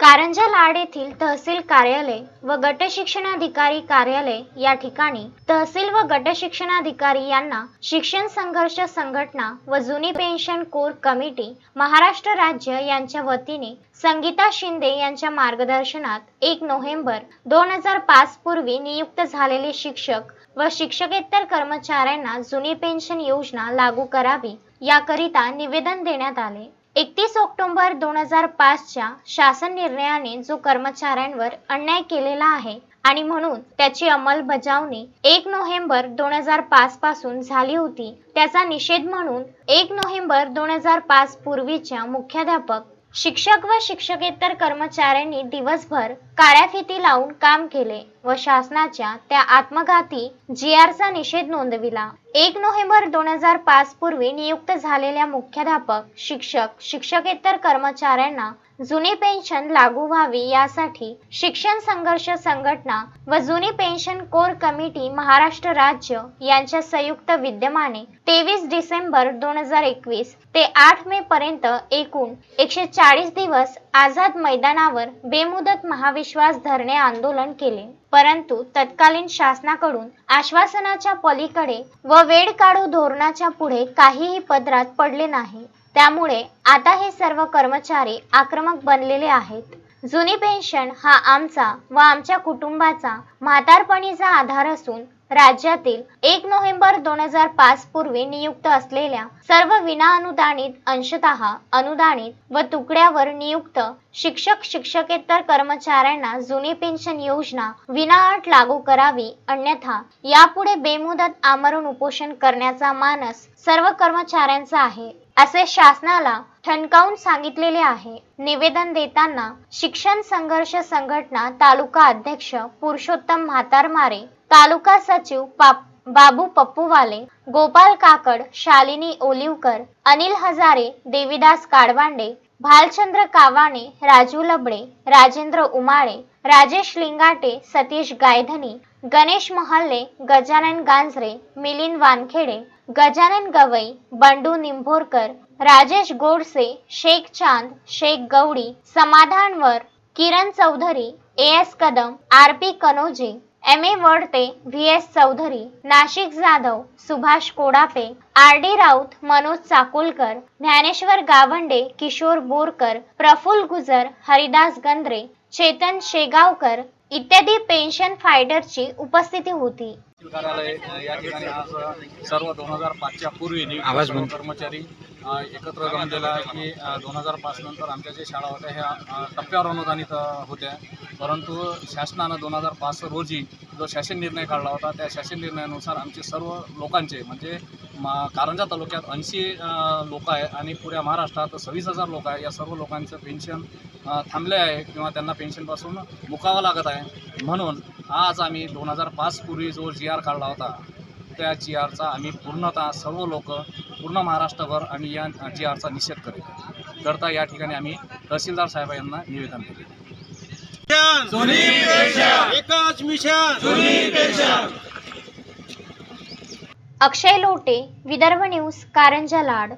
कारंजा लाड येथील तहसील कार्यालय व गट शिक्षणाधिकारी कार्यालय या ठिकाणी तहसील व गट शिक्षणाधिकारी यांना शिक्षण संघर्ष संघटना व जुनी पेन्शन कोर कमिटी महाराष्ट्र राज्य यांच्या वतीने संगीता शिंदे यांच्या मार्गदर्शनात एक नोव्हेंबर दोन हजार पाच पूर्वी नियुक्त झालेले शिक्षक व शिक्षकेतर कर्मचाऱ्यांना जुनी पेन्शन योजना लागू करावी याकरिता निवेदन देण्यात आले. एकतीस ऑक्टोबर दोन हजार पाचच्या शासन निर्णयाने जो कर्मचाऱ्यांवर अन्याय केलेला आहे आणि म्हणून त्याची अंमलबजावणी एक नोव्हेंबर दोन हजार पाच पासून झाली होती त्याचा निषेध म्हणून एक नोव्हेंबर दोन हजार पाच पूर्वीच्या मुख्याध्यापक शिक्षक व शिक्षकेतर कर्मचाऱ्यांनी दिवसभर काळ्या फिती लावून काम केले व शासनाच्या त्या आत्मघाती जी आरचा निषेध नोंदविला. एक नोव्हेंबर दोन हजार पाच पूर्वी नियुक्त झालेल्या मुख्याध्यापक शिक्षक शिक्षकेतर कर्मचाऱ्यांना जुनी पेन्शन लागू व्हावी यासाठी शिक्षण संघर्ष संघटना व जुनी पेन्शन कोर कमिटी महाराष्ट्र राज्य यांच्या संयुक्त विद्यमाने तेवीस डिसेंबर दोन हजार एकवीस ते आठ मे पर्यंत एकूण एकशे चाळीस दिवस आझाद मैदानावर बेमुदत महाविश्वास धरणे आंदोलन केले. परंतु तत्कालीन शासनाकडून आश्वासनाच्या पलीकडे व वेळ काढू धोरणाच्या पुढे काहीही पदरात पडले नाही. त्यामुळे आता हे सर्व कर्मचारी आक्रमक बनलेले आहेत. जुनी पेन्शन हा आमचा व आमच्या कुटुंबाचा म्हातारपणीचा आधार असून राज्यातील एक नोव्हेंबर दोन हजार पाच पूर्वी नियुक्त असलेल्या सर्व विनाअनुदानित अंशतः अनुदानित व तुकड्यावर नियुक्त शिक्षक शिक्षकेतर कर्मचाऱ्यांना जुनी पेन्शन योजना विनाअट लागू करावी अन्यथा यापुढे बेमुदत आमरण उपोषण करण्याचा मानस सर्व कर्मचाऱ्यांचा आहे असे शासनाला ठणकावून सांगितलेले आहे. निवेदन देताना शिक्षण संघर्ष संघटना तालुका अध्यक्ष पुरुषोत्तम म्हातारमारे तालुका सचिव पाप बाबू पप्पूवाले गोपाल काकड Shalini ओलिवकर Anil Hazare Devidas काडवांडे Bhalchandra कावाणे Raju Labade Rajendra Umale Rajesh Lingate Satish Gaydhani Ganesh Mahalle Gajanan Ganjare Milind Wankhede Gajanan Gawai Bandu Nimbhorkar Rajesh Godse Shaikh Chand Shaikh Gaudi समाधानवर Kiran Chaudhari A S Kadam R P Kanoje M A Wadte V S Chaudhari Nashik Jadhav Subhash Kodape R D Raut Manoj Chakulkar Dnyaneshwar Gawande Kishor Borkar Praful Gujar Haridas Gandre Chetan Shegaonkar इत्यादी pension फायडरची उपस्थिती होती कार्यालय या ठिकाणी आज सर्व दोन हजार पाचच्या पूर्वी. कर्मचारी एकत्र जमलेला आहे की दोन हजार पाच नंतर आमच्या जे शाळा होत्या ह्या टप्प्यावर अनुदानित होत्या. परंतु शासनानं दोन हजार पाच रोजी जो शासन निर्णय काढला होता त्या शासन निर्णयानुसार आमचे सर्व लोकांचे म्हणजे मा कारंजा तालुक्यात ऐंशी लोक आहे आणि पुऱ्या महाराष्ट्रात सव्वीस हजार लोक आहे या सर्व लोकांचं पेन्शन थांबले आहे किंवा त्यांना पेन्शनपासून मुकावं लागत आहे. म्हणून आज आम्ही दोन हजार पाचपूर्वी जो जी आर काढला होता त्या जी आरचा आम्ही पूर्णतः सर्व लोक पूर्ण महाराष्ट्रभर आम्ही या जी आरचा निषेध करीत करता या ठिकाणी आम्ही तहसीलदार साहेब यांना निवेदन केले अक्षय लोटे विदर्भ न्यूज कारंजा लाड.